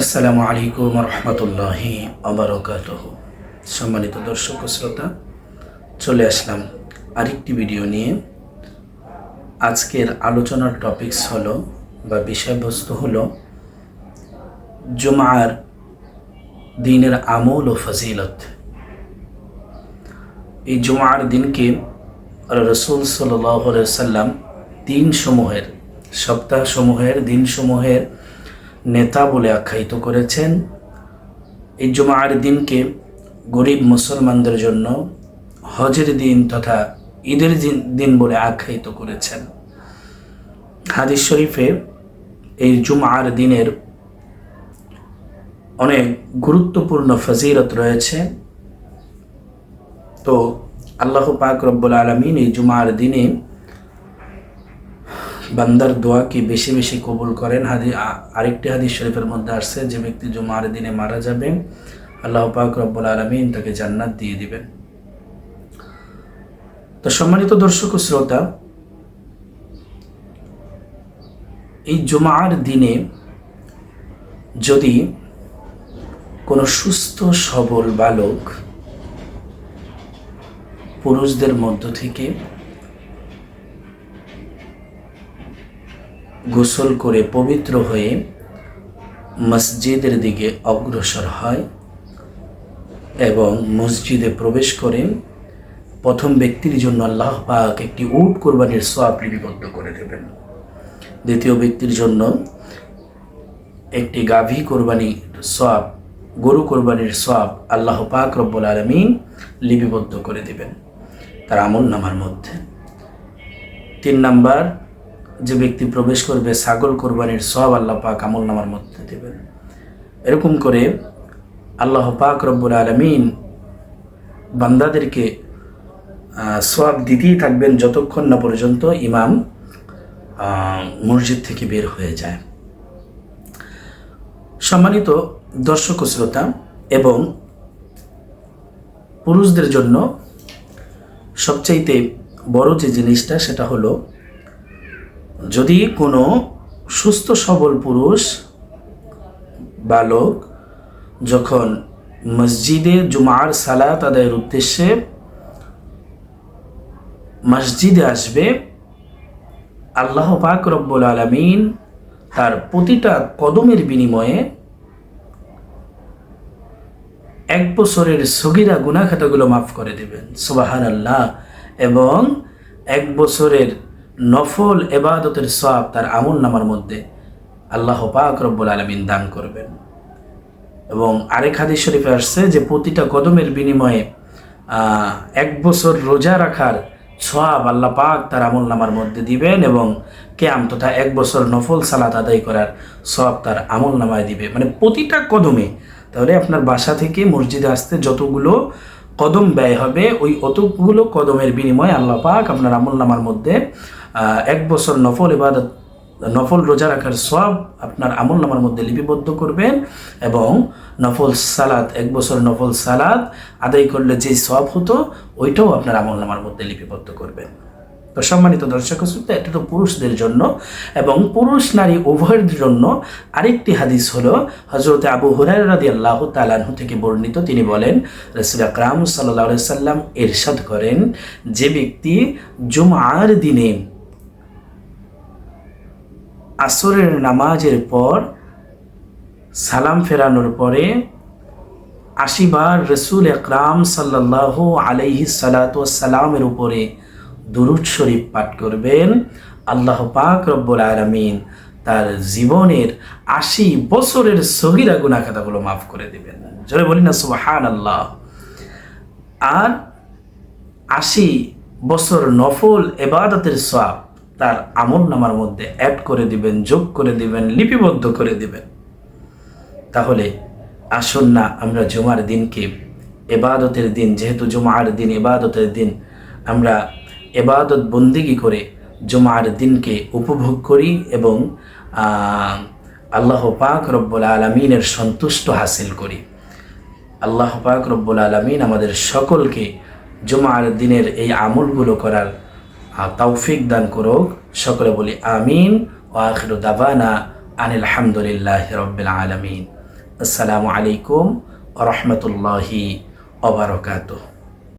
আসসালামু আলাইকুম রহমতুল্লাহি আবরকাত সম্মানিত দর্শক শ্রোতা, চলে আসলাম আরেকটি ভিডিও নিয়ে। আজকের আলোচনার টপিকস হলো বা বিষয়বস্তু হলো জুমার দিনের আমল ও ফজিলত। এই জুমার দিনকে রসুল সাল্লাম দিন সমূহের সপ্তাহ সমূহের দিন সমূহের নেতা বলে আখ্যায়িত করেছেন। এই জুমার দিনকে গরিব মুসলমানদের জন্য হজের দিন তথা ঈদের দিন- বলে আখ্যায়িত করেছেন। হাদিস শরীফে এই জুমার দিনের অনেক গুরুত্বপূর্ণ ফজিরত রয়েছে। তো আল্লাহ পাক রব্বুল আলমিন এই জুমার দিনে বান্দার দোয়াকে বেশি বেশি কবুল করেন? হাদি আরেকটি হাদিস শরীফের মধ্যে আসছে, যে ব্যক্তি জুমার দিনে মারা যাবে, আল্লাহ পাক রব্বুল আলমিন তাকে জান্নাত দিয়ে দিবেন। তো সম্মানিত দর্শক ও শ্রোতা, এই জুমার দিনে যদি কোনো সুস্থ, সবল বালক পুরুষদের মধ্য থেকে গোসল করে পবিত্র হয়ে মসজিদের দিকে অগ্রসর হয় এবং মসজিদে প্রবেশ করে প্রথম ব্যক্তির জন্য আল্লাহ পাক একটি উট কোরবানির সোয়াব লিপিবদ্ধ করে দেবেন। দ্বিতীয় ব্যক্তির জন্য একটি গাভী কোরবানি সোয়াব গরু কোরবানির সোয়াব আল্লাহ পাক রব্বুল আলমিন লিপিবদ্ধ করে দেবেন। তার আমল নামার মধ্যে। তিন নাম্বার যে ব্যক্তি প্রবেশ করবে ছাগল কোরবানির সব আল্লাহ পাক আমল নামার মধ্যে দেবেন। এরকম করে আল্লাহ পাক রব্বুল আলমিন বান্দাদেরকে সব দিতেই থাকবেন যতক্ষণ না পর্যন্ত ইমাম মসজিদ থেকে বের হয়ে যায়। সম্মানিত দর্শক শ্রোতা এবং পুরুষদের জন্য সবচাইতে বড় যে জিনিসটা সেটা হলো যদি কোনো সুস্থ সবল পুরুষ বালক যখন মসজিদে জুমার সালাত আদায়ের উদ্দেশ্যে মসজিদে আসবে, আল্লাহ পাক রব্বুল আলমিন তার প্রতিটা কদমের বিনিময়ে এক বছরের সগিরা গুনাখাতাগুলো মাফ করে দেবেন সুবাহান আল্লাহ এবং এক বছরের নফল এবাদতের সব তার আমল নামার মধ্যে আল্লাহ পাক রব্বুল আলমিন দান করবেন। এবং আরেক হাদিস শরীফে আসছে যে প্রতিটা কদমের বিনিময়ে এক বছর রোজা রাখার সব আল্লাহ পাক তার আমল নামার মধ্যে দিবেন এবং কেয়াম তথা এক বছর নফল সালাত আদায় করার সব তার আমল নামায় দিবে। মানে প্রতিটা কদমে তাহলে আপনার বাসা থেকে মসজিদে আসতে যতগুলো কদম ব্যয় হবে, ওই অতগুলো কদমের বিনিময়ে আল্লাহ পাক আপনার আমল নামার মধ্যে এক বছর নফল ইবাদত, নফল রোজা রাখার সব আপনার আমল নামার মধ্যে লিপিবদ্ধ করবেন এবং নফল সালাদ এক বছর নফল সালাদ আদায় করলে যে সব হতো, ওইটাও আপনার আমল নামার মধ্যে লিপিবদ্ধ করবেন। তো সম্মানিত দর্শক শ্রোতা, এটা তো পুরুষদের জন্য এবং পুরুষ নারী উভয়ের জন্য আরেকটি হাদিস হলো হজরত আবু হুরাই রাদি আল্লাহ তালানহু থেকে বর্ণিত। তিনি বলেন, রসুল আকরাম সাল্লাহ সাল্লাম এরশাদ করেন যে ব্যক্তি জুমার দিনে আসরের নামাজের পর সালাম ফেরানোর পরে আশিবার রসুল একরাম সাল্লাহ আলাইহি সালাতামের উপরে দুরুদ শরীফ পাঠ করবেন। আল্লাহ পাক রব্বুল আলমিন তার জীবনের আশি বছরের সগিরা গুনা খাতাগুলো মাফ করে দেবেন। জোরে বলি না সুবাহান আল্লাহ আর আশি বছর নফল এবাদতের সব তার আমল নামার মধ্যে অ্যাড করে দিবেন, যোগ করে দিবেন, লিপিবদ্ধ করে দিবেন। তাহলে আসুন না আমরা জুমার দিনকে, এবাদতের দিন, যেহেতু জুমার দিন, এবাদতের দিন আমরা এবাদত বন্দিগি করে? জুমার দিনকে উপভোগ করি এবং আল্লাহ পাক রব্বুল আলমিনের সন্তুষ্ট হাসিল করি। আল্লাহ পাক রব্বুল আলমিন আমাদের সকলকে জুমার দিনের এই আমলগুলো করার তৌফিক দান করুক। সকলে বলি আমিন ও আখির দাবানা আনিল হামদুলিল্লাহ রব্বিল আলমিন। আসসালামু আলাইকুম রহমতুল্লাহি অবরকাত